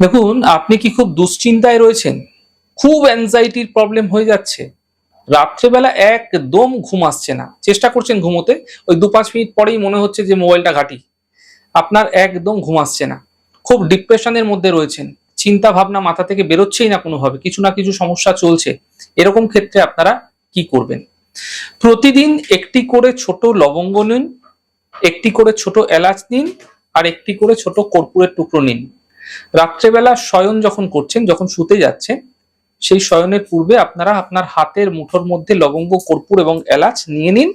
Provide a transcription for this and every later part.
দেখুন, আপনি কি খুব দুশ্চিন্তায় রয়েছেন? খুব অ্যাংজাইটির প্রবলেম হয়ে যাচ্ছে। রাত্রেবেলা একদম ঘুম আসছে না। চেষ্টা করছেন ঘুমোতে, ওই দু পাঁচ মিনিট পরেই মনে হচ্ছে যে মোবাইলটা ঘাটি। আপনার একদম ঘুম আসছে না। খুব ডিপ্রেশনের মধ্যে রয়েছেন। চিন্তা ভাবনা মাথা থেকে বেরোচ্ছেই না কোনোভাবে। কিছু না কিছু সমস্যা চলছে। এরকম ক্ষেত্রে আপনারা কি করবেন? প্রতিদিন একটি করে ছোট লবঙ্গ নিন, একটি করে ছোট এলাচ নিন, আর একটি করে ছোট কর্পূরের টুকরো নিন। রাত্রেবেলা শয়ন যখন করছেন, যখন শুতে যাচ্ছেন, সেই শয়নের পূর্বে আপনারা আপনার হাতের মুঠোর মধ্যে লবঙ্গ, কর্পূর এবং এলাচ নিয়ে নিন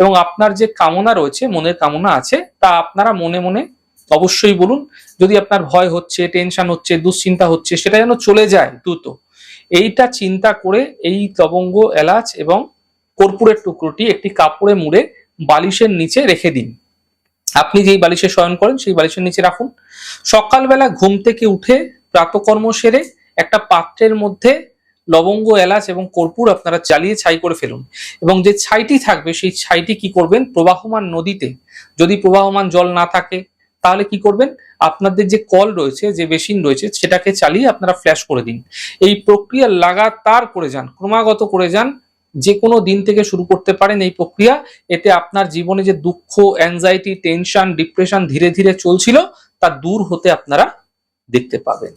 এবং আপনার যে কামনা রয়েছে, মনের কামনা আছে, তা আপনারা মনে মনে অবশ্যই বলুন। যদি আপনার ভয় হচ্ছে, টেনশন হচ্ছে, দুশ্চিন্তা হচ্ছে, সেটা যেন চলে যায় দ্রুত। এইটা চিন্তা করে এই লবঙ্গ, এলাচ এবং কর্পূরের টুকরোটি একটি কাপড়ে মুড়ে বালিশের নিচে রেখে দিন। আপনি যেই বালিশে শয়ন করেন, সেই বালিশের নিচে রাখুন। সকালবেলা ঘুম থেকে উঠে প্রাতকর্ম সেরে একটা পাত্রের মধ্যে লবঙ্গ, এলাচ এবং কর্পূর আপনারা চালিয়ে ছাই করে ফেলুন। এবং যে ছাইটি থাকবে, সেই ছাইটি কি করবেন? প্রবাহমান নদীতে। যদি প্রবাহমান জল না থাকে, তাহলে কি করবেন? আপনাদের যে কল রয়েছে, যে বেসিন রয়েছে, সেটাকে চালিয়ে আপনারা ফ্ল্যাশ করে দিন। এই প্রক্রিয়া লাগাতার করে যান, ক্রমাগত করে যান যে কোনো দিন থেকে শুরু করতে পারেন এই প্রক্রিয়া। এতে আপনার জীবনে যে দুঃখ অ্যাংজাইটি টেনশন ডিপ্রেশন ধীরে ধীরে চলছিল, তা দূর হতে আপনারা দেখতে পাবেন।